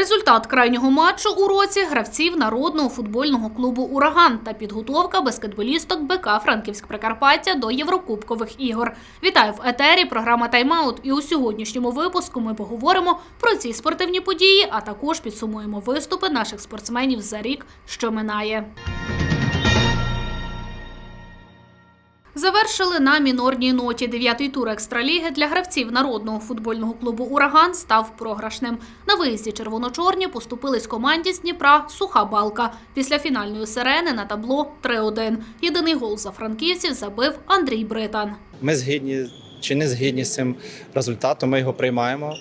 Результат крайнього матчу у році гравців народного футбольного клубу Ураган та підготовка баскетболісток БК Франківськ Прикарпаття до Єврокубкових ігор. Вітаю в етері. Програма Тайм-аут. І у сьогоднішньому випуску ми поговоримо про ці спортивні події, а також підсумуємо виступи наших спортсменів за рік, що минає. Завершили на мінорній ноті. Дев'ятий тур екстраліги для гравців народного футбольного клубу Ураган став програшним. На виїзді червоно-чорні поступились команді з Дніпра Суха Балка. Після фінальної сирени на табло 3-1. Єдиний гол за франківців забив Андрій Британ. Ми згідні чи не згідні з цим результатом, ми його приймаємо,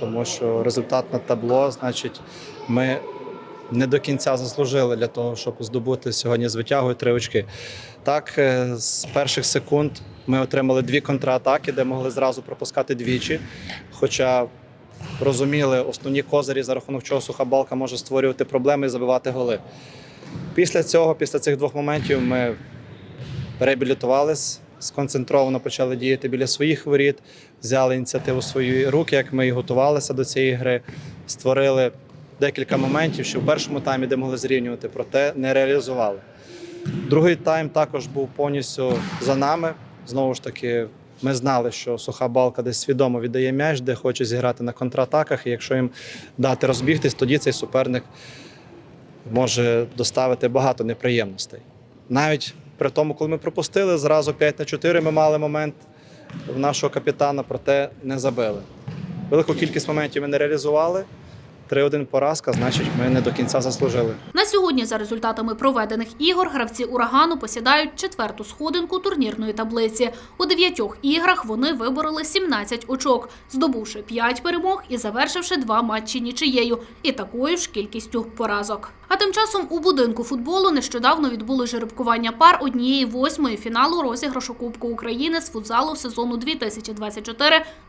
тому що результат на табло, значить, ми не до кінця заслужили для того, щоб здобути сьогодні з витягою три очки. Так, е, з перших секунд ми отримали дві контратаки, де могли зразу пропускати двічі. Хоча розуміли основні козирі, за рахунок чого суха балка може створювати проблеми і забивати голи. Після цього, після цих двох моментів, ми реабілітувались, сконцентровано почали діяти біля своїх воріт, взяли ініціативу в свої руки, як ми і готувалися до цієї гри, створили декілька моментів, що в першому таймі, де могли зрівнювати, проте не реалізували. Другий тайм також був повністю за нами. Знову ж таки, ми знали, що суха балка десь свідомо віддає м'яч, де хоче зіграти на контратаках. І якщо їм дати розбігтись, тоді цей суперник може доставити багато неприємностей. Навіть при тому, коли ми пропустили, зразу 5 на 4 ми мали момент в нашого капітана, проте не забили. Велику кількість моментів ми не реалізували. 3-1 поразка, значить, ми не до кінця заслужили. На сьогодні, за результатами проведених ігор, гравці урагану посідають четверту сходинку турнірної таблиці. У дев'ятьох іграх вони вибороли 17 очок, здобувши 5 перемог і завершивши два матчі нічиєю, і такою ж кількістю поразок. А тим часом у будинку футболу нещодавно відбуло жеребкування пар однієї восьмої фіналу розіграшу Кубку України з футзалу сезону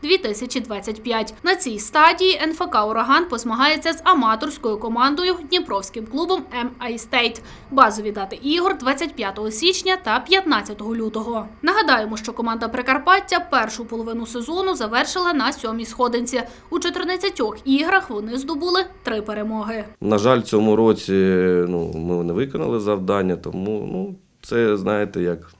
2024-2025. На цій стадії НФК Ураган позмагається з аматорською командою Дніпровським клубом «МА Стейт». Базові дати ігор 25 січня та 15 лютого. Нагадаємо, що команда Прикарпаття першу половину сезону завершила на сьомій сходинці. У 14 іграх вони здобули три перемоги. На жаль, цьому році ну, ми не виконали завдання, тому ну, це, знаєте, як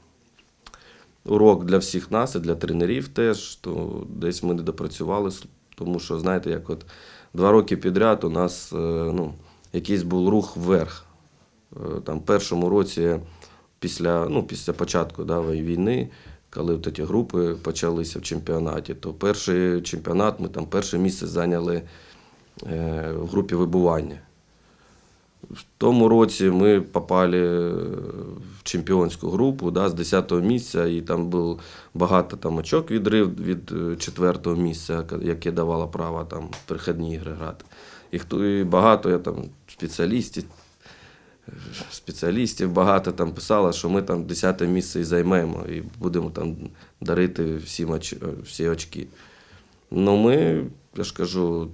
урок для всіх нас і для тренерів теж. То десь ми не допрацювали, тому що, знаєте, як от два роки підряд у нас е, ну, якийсь був рух вверх. Е, Там, в першому році, після, ну, після початку да, війни, коли от ті групи почалися в чемпіонаті, то перший чемпіонат ми там перше місце зайняли е, в групі вибування. В тому році ми попали в чемпіонську групу да, з 10-го місця, і там був багато там, очок відрив від е, четвертого місця, яке давало право там, в перехідні ігри грати. І, хто, і багато я, там, спеціалістів, спеціалістів багато там писало, що ми там 10 місце і займемо, і будемо там дарити всі, мач, всі очки. Ну, ми, я ж кажу,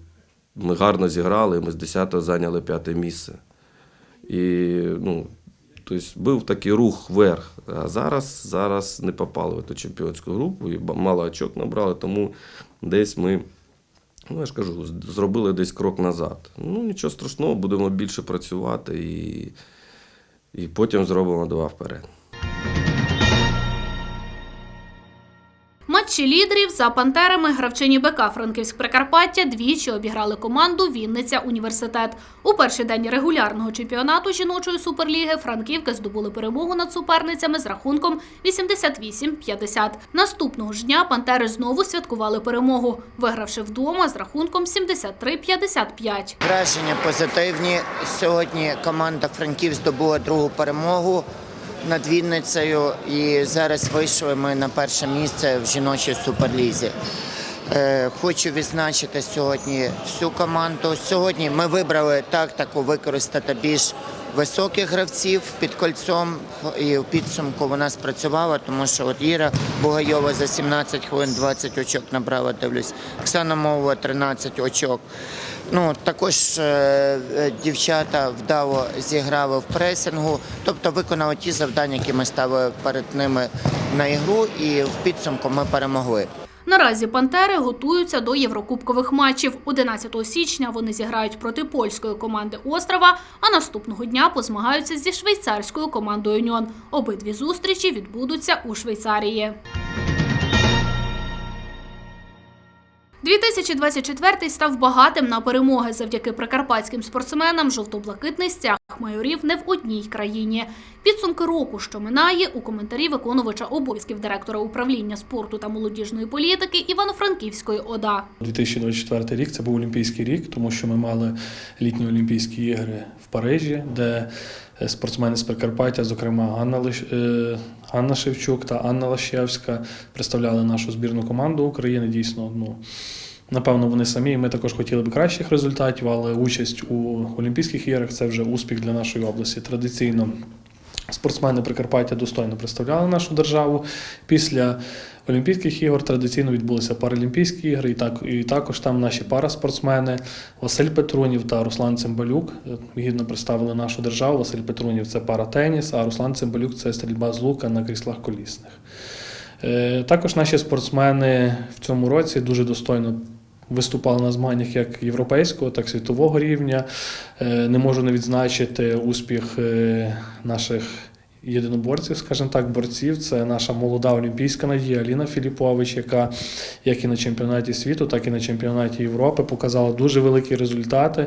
ми гарно зіграли, ми з 10-го зайняли п'яте місце. І ну, тобто був такий рух вверх. А зараз, зараз не попали в ту чемпіонську групу і мало очок набрали, тому десь ми, ну я ж кажу, зробили десь крок назад. Ну нічого страшного, будемо більше працювати і, і потім зробимо два вперед. Матчі лідерів за пантерами гравчині БК Франківськ Прикарпаття двічі обіграли команду Вінниця Університет. У перший день регулярного чемпіонату жіночої суперліги Франківки здобули перемогу над суперницями з рахунком 88-50. Наступного ж дня пантери знову святкували перемогу, вигравши вдома з рахунком 73-55. Враження позитивні. Сьогодні команда Франків здобула другу перемогу над Вінницею і зараз вийшли ми на перше місце в жіночій суперлізі. Е, Хочу відзначити сьогодні всю команду. Сьогодні ми вибрали тактику використати більш високих гравців під кольцом, і в підсумку вона спрацювала, тому що от Іра Бугайова за 17 хвилин 20 очок набрала, дивлюсь. Оксана Мовова 13 очок. Ну, також е, е, дівчата вдало зіграли в пресингу, тобто виконали ті завдання, які ми ставили перед ними на ігру, і в підсумку ми перемогли. Наразі пантери готуються до єврокубкових матчів. 11 січня вони зіграють проти польської команди острова, а наступного дня позмагаються зі швейцарською командою Ньон. Обидві зустрічі відбудуться у Швейцарії. 2024 став багатим на перемоги завдяки прикарпатським спортсменам. Жовто-блакитний стяг майорів не в одній країні. Підсумки року, що минає, у коментарі виконувача обов'язків директора управління спорту та молодіжної політики Івано-Франківської ОДА. 2024 рік це був Олімпійський рік, тому що ми мали літні Олімпійські ігри в Парижі, де спортсмени з Прикарпаття, зокрема Ганна, Лиш... е, Шевчук та Анна Лащевська, представляли нашу збірну команду України. Дійсно, ну. Напевно, вони самі. Ми також хотіли б кращих результатів, але участь у Олімпійських іграх це вже успіх для нашої області. Традиційно спортсмени Прикарпаття достойно представляли нашу державу. Після Олімпійських ігор традиційно відбулися Паралімпійські ігри, і, так, і також там наші параспортсмени Василь Петрунів та Руслан Цимбалюк е, гідно представили нашу державу. Василь Петрунів це паратеніс, а Руслан Цимбалюк це стрільба з лука на кріслах колісних. Е, Також наші спортсмени в цьому році дуже достойно виступали на змаганнях як європейського, так і світового рівня. Е, Не можу не відзначити успіх наших єдиноборців, скажімо так, борців. Це наша молода олімпійська надія Аліна Філіпович, яка як і на чемпіонаті світу, так і на чемпіонаті Європи показала дуже великі результати.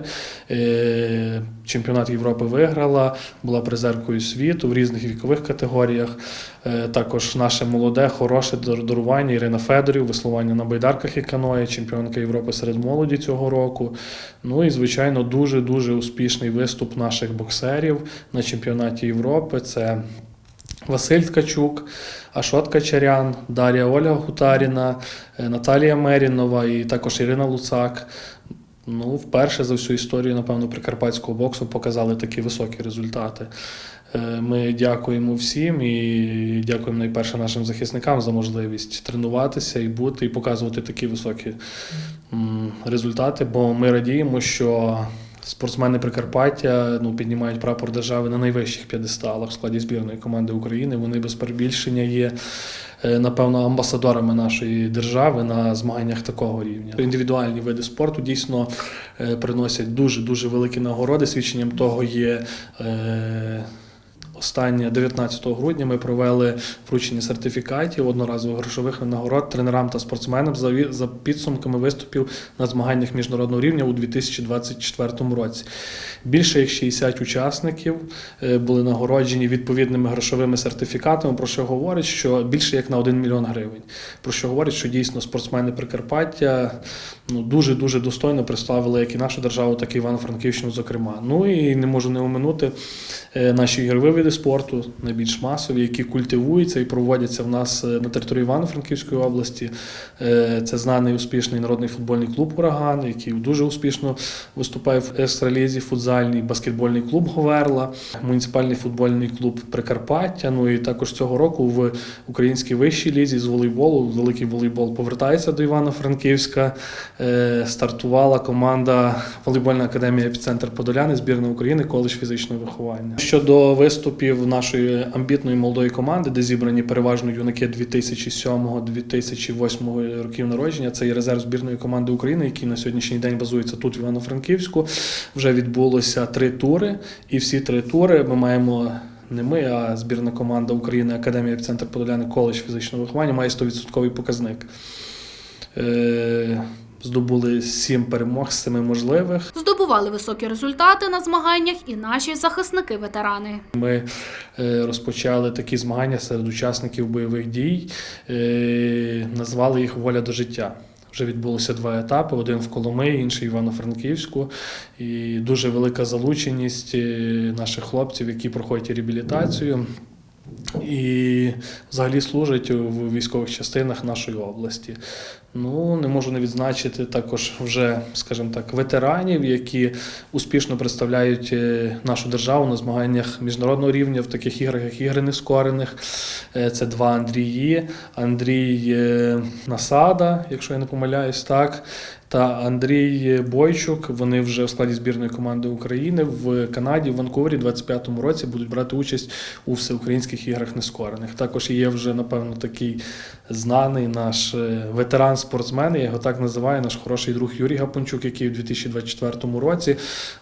Е, Чемпіонат Європи виграла, була призеркою світу в різних вікових категоріях. Е, Також наше молоде, хороше дар- дарування Ірина Федорів, веслування на байдарках і каної, чемпіонка Європи серед молоді цього року. Ну і звичайно, дуже дуже успішний виступ наших боксерів на чемпіонаті Європи. Це Василь Ткачук, Ашот Качарян, Дар'я Ольга Гутаріна, е, Наталія Мерінова і також Ірина Луцак. Ну, вперше за всю історію, напевно, прикарпатського боксу показали такі високі результати. Е, Ми дякуємо всім і дякуємо найперше нашим захисникам за можливість тренуватися і бути, і показувати такі високі результати. Бо ми радіємо, що спортсмени Прикарпаття ну, піднімають прапор держави на найвищих п'єдесталах в складі збірної команди України. Вони без перебільшення є. е, Напевно, амбасадорами нашої держави на змаганнях такого рівня. Індивідуальні види спорту дійсно е, приносять дуже дуже великі нагороди. Свідченням того є е, Останнє 19 грудня ми провели вручення сертифікатів одноразових грошових нагород тренерам та спортсменам за, підсумками виступів на змаганнях міжнародного рівня у 2024 році. Більше як 60 учасників е, були нагороджені відповідними грошовими сертифікатами, про що говорить, що більше як на 1 мільйон гривень. Про що говорить, що дійсно спортсмени Прикарпаття ну, дуже дуже достойно представили як і нашу державу, так і Івано-Франківщину, зокрема. Ну і не можу не оминути е, наші ігрові види спорту, найбільш масові, які культивуються і проводяться в нас е, на території Івано-Франківської області. Е, Це знаний успішний народний футбольний клуб Ураган, який дуже успішно виступає в екстралізі, футзальний баскетбольний клуб Говерла, муніципальний футбольний клуб Прикарпаття. Ну і також цього року в українській вищій лізі з волейболу, великий волейбол повертається до Івано-Франківська. Е, Стартувала команда волейбольна академія Епіцентр Подоляни, збірна України, коледж фізичного виховання. Щодо виступів нашої амбітної молодої команди, де зібрані переважно юнаки 2007-2008 років народження, це є резерв збірної команди України, який на сьогоднішній день базується тут в Івано-Франківську. Вже відбулося три тури, і всі три тури ми маємо. Не ми, а збірна команда України Академія Епіцентр Подоляни коледж фізичного виховання має 100% показник. Е, здобули сім перемог з семи можливих. Здобували високі результати на змаганнях і наші захисники-ветерани. Ми е, розпочали такі змагання серед учасників бойових дій, е, назвали їх Воля до життя. Вже відбулося два етапи: один в Коломиї, інший в Івано-Франківську. І дуже велика залученість е, наших хлопців, які проходять реабілітацію. І взагалі служать в військових частинах нашої області. Ну, не можу не відзначити також вже, скажімо так, ветеранів, які успішно представляють е, нашу державу на змаганнях міжнародного рівня в таких іграх, як ігри нескорених. Е, Це два Андрії. Андрій е, Насада, якщо я не помиляюсь, так. та Андрій Бойчук. Вони вже в складі збірної команди України в Канаді, в Ванкувері, у 25-му році будуть брати участь у всеукраїнських іграх нескорених. Також є вже, напевно, такий знаний наш е, ветеран-спортсмен, я його так називаю, наш хороший друг Юрій Гапончук, який у 2024 році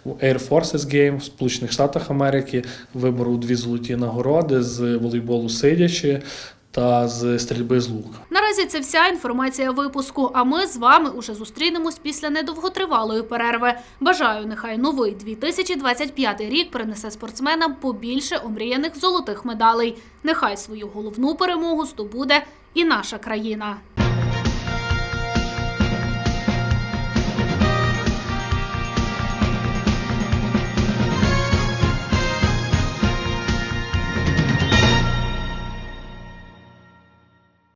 у Air Forces Game в Сполучених Штатах Америки виборов дві золоті нагороди з волейболу сидячи та з стрільби з лука. Наразі це вся інформація випуску. А ми з вами уже зустрінемось після недовготривалої перерви. Бажаю, нехай новий 2025 рік принесе спортсменам побільше омріяних золотих медалей. Нехай свою головну перемогу здобуде і наша країна.